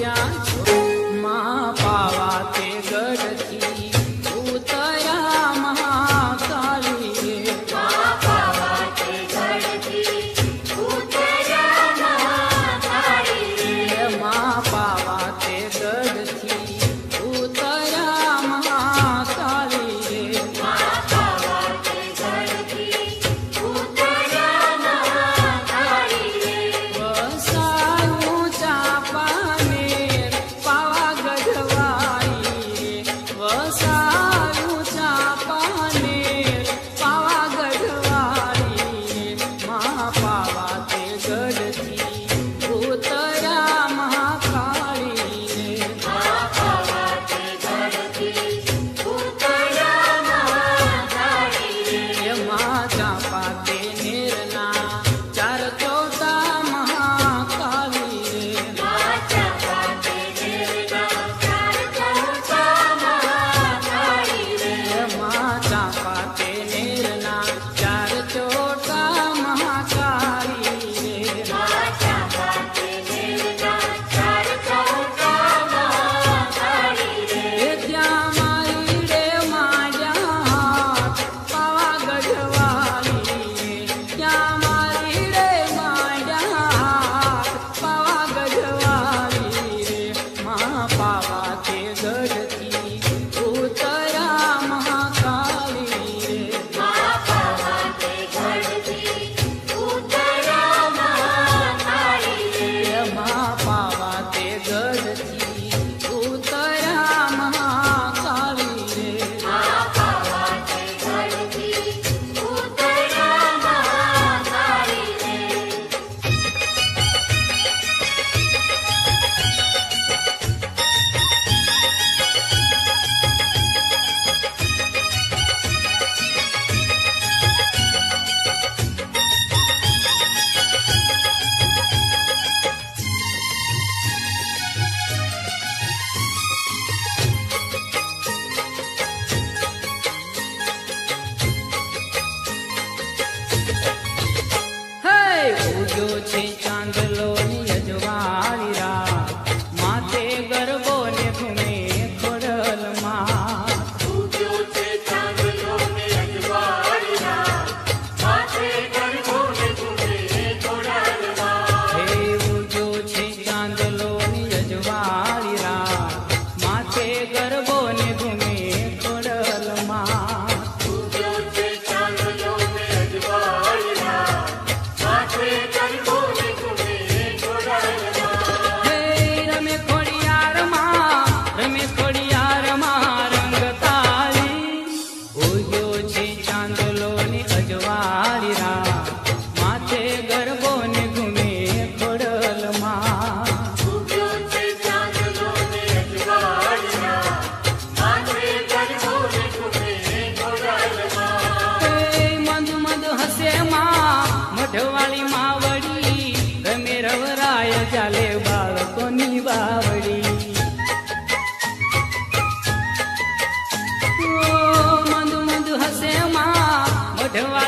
क्या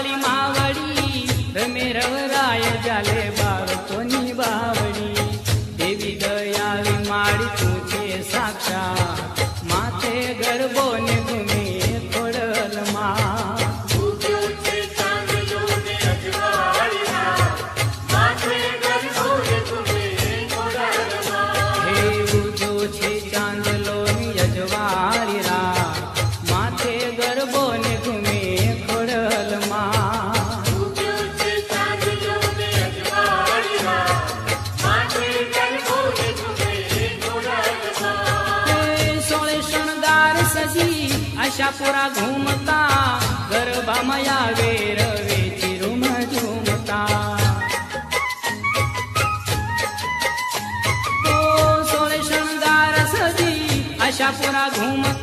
i'm Kalimah पुरा घुमता गर्भामया वेरवेची room झुमता. तो सोळे शृंगार सजी अशा पुरा घुमता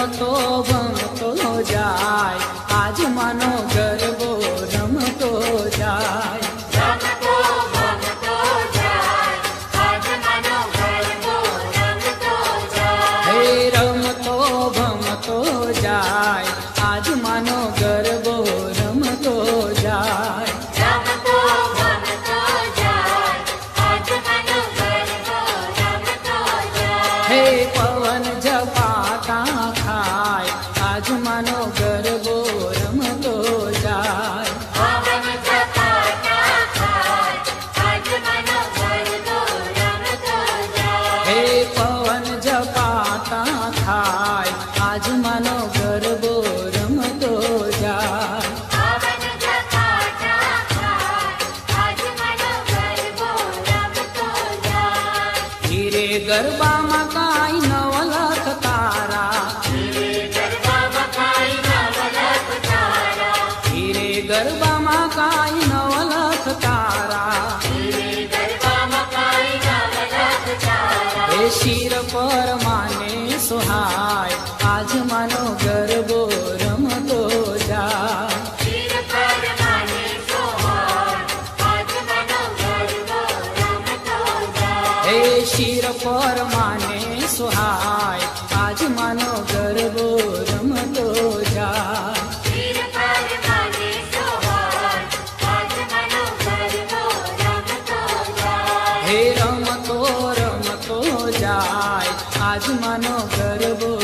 মতো माँ का આત્માનો ગરબો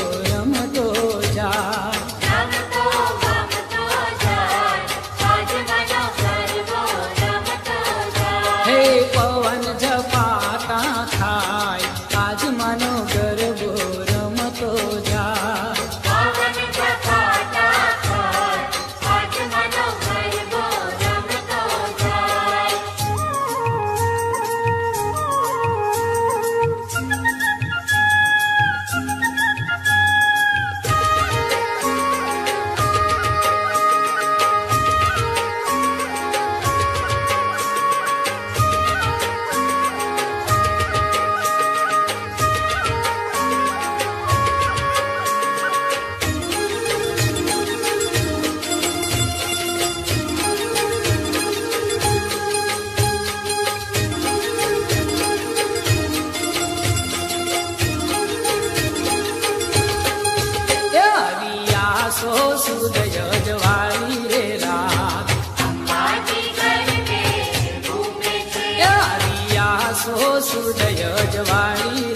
સો સૂર્ય જવાળી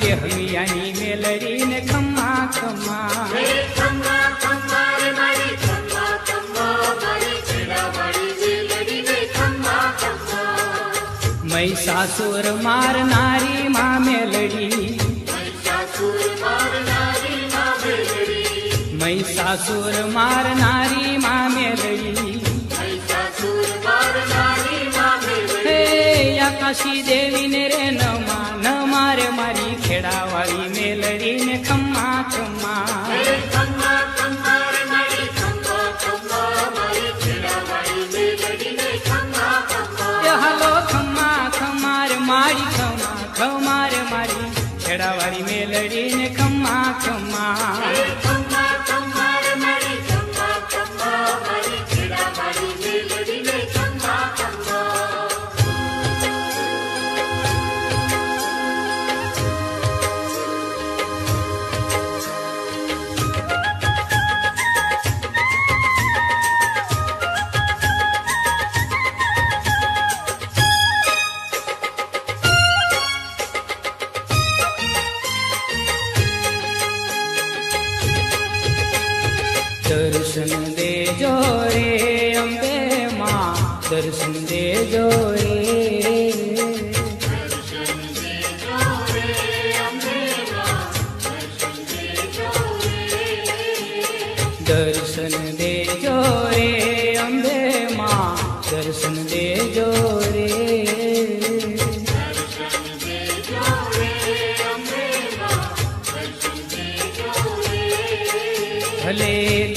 મહિષાસુર મારનારી મામે લડી મહિષાસુર મારનારી મામે લડી ગોરિયા કાશી દેવીને રે નમા ન મારે મારી ખેડાવાળી મેલરીને ખમ્મા ખમ્મા. દર્શન દેજો રે અંબે માં. દર્શન દેજો રે.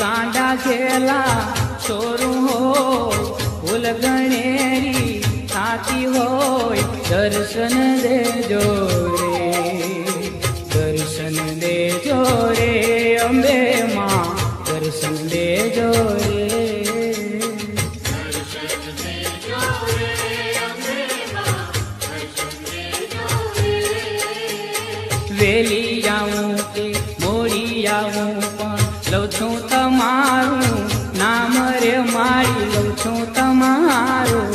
ગાંડા ઘેલા છોરું હોય ફૂલ ગણેરી તાતી હોય, દર્શન દેજો રે, દર્શન દેજો રે અંબે માં દર્શન દેજો રે. લઉં છું તમારું નામ રે મારી લઉં છું તમારું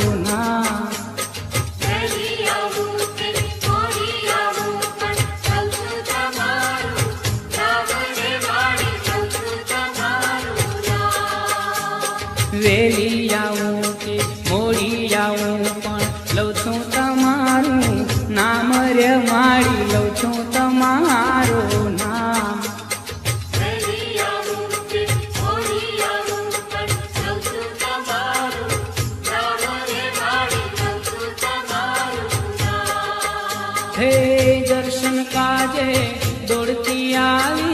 दौड़ती आई।